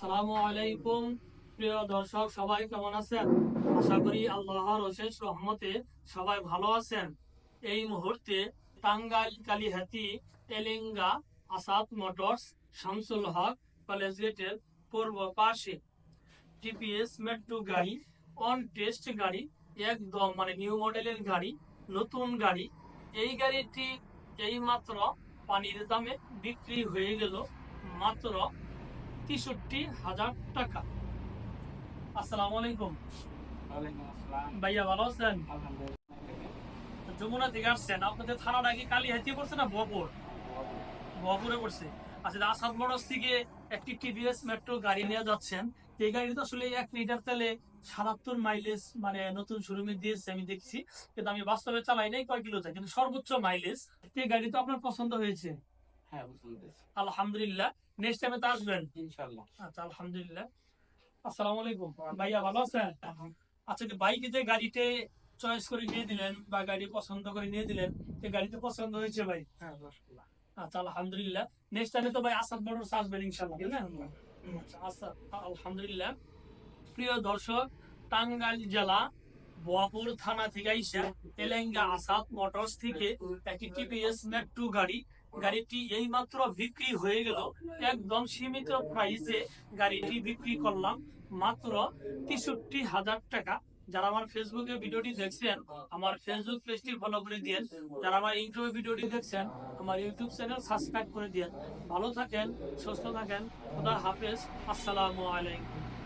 আসসালামু আলাইকুম। প্রিয় দর্শক, সবাই কেমন আছেন? আশা করি আল্লাহর অশেষ রহমতে সবাই ভালো আছেন। এই মুহূর্তে টাঙ্গাইল কালিহাতি এলেঙ্গা আসাদ মোটরস, শামসুল হক কলেজ গেটের পূর্ব পাশে টিপিএস মেট্রো গাড়ি অন টেস্ট গাড়ি, একদম মানে নিউ মডেলের গাড়ি, নতুন গাড়ি। এই গাড়িটি এই মাত্র পানির দামে বিক্রি হয়ে গেল মাত্র তেষট্টি হাজার টাকা। আসসালামু আলাইকুম। ভাইয়া ভালো আছেন? যমুনা থেকে আসছেন। আপনাদের থানাটা কি কালী হাতি পড়ছে না বপুর বপুরে পড়ছে। আচ্ছা আসাদ থেকে একটি টিভিএস মেট্রো গাড়ি নিয়ে যাচ্ছেন। এই গাড়ি তো আসলে এক লিটার তেলে সাতাত্তর মাইলেজ মানে নতুন শোরুমে দিয়েছে আমি দেখছি। কিন্তু আমি বাস্তবে চালাই নাই কয় কিলো যায় কিন্তু সর্বোচ্চ মাইলেজ এই গাড়ি তো আপনার পছন্দ হয়েছে। হ্যাঁ আলহামদুলিল্লাহ। নেক্সট টাইমে তো আসবেন। ইনশাআল্লাহ। আচ্ছা আলহামদুলিল্লাহ। আসসালামু আলাইকুম। ভাইয়া ভালো আছেন? আচ্ছা যে বাইকে যে গাড়িতে চয়েস করে নিয়ে দিলেন বা গাড়ি পছন্দ করে নিয়ে দিলেন গাড়িতে পছন্দ হয়েছে ভাই? হ্যাঁ আচ্ছা আলহামদুলিল্লাহ। নেক্সট টাইমে তো ভাই আসাদ মোটরস আসবেন ইনশাআল্লাহ আচ্ছা আচ্ছা আলহামদুলিল্লাহ। প্রিয় দর্শক টাঙ্গাইল জেলা বোয়াপুর থানা থেকে আইসা এলেঙ্গা আসাদ মোটরস থেকে একটি টিপিএস মেট্রো গাড়ি, গাড়িটি এই মাত্র বিক্রি হয়ে গেল। একদম সীমিত প্রাইসে গাড়িটি বিক্রি করলাম মাত্র তেষট্টি হাজার টাকা। যারা আমার ফেসবুকে ভিডিওটি দেখছেন, আমার ফেসবুক পেজটি ফলো করে দিয়েন। যারা আমার ইউটিউবে ভিডিওটি দেখছেন, আমার ইউটিউব চ্যানেল সাবস্ক্রাইব করে দিয়েন। ভালো থাকেন, সুস্থ থাকেন। খুদা হাফেজ। আসসালামু আলাইকুম।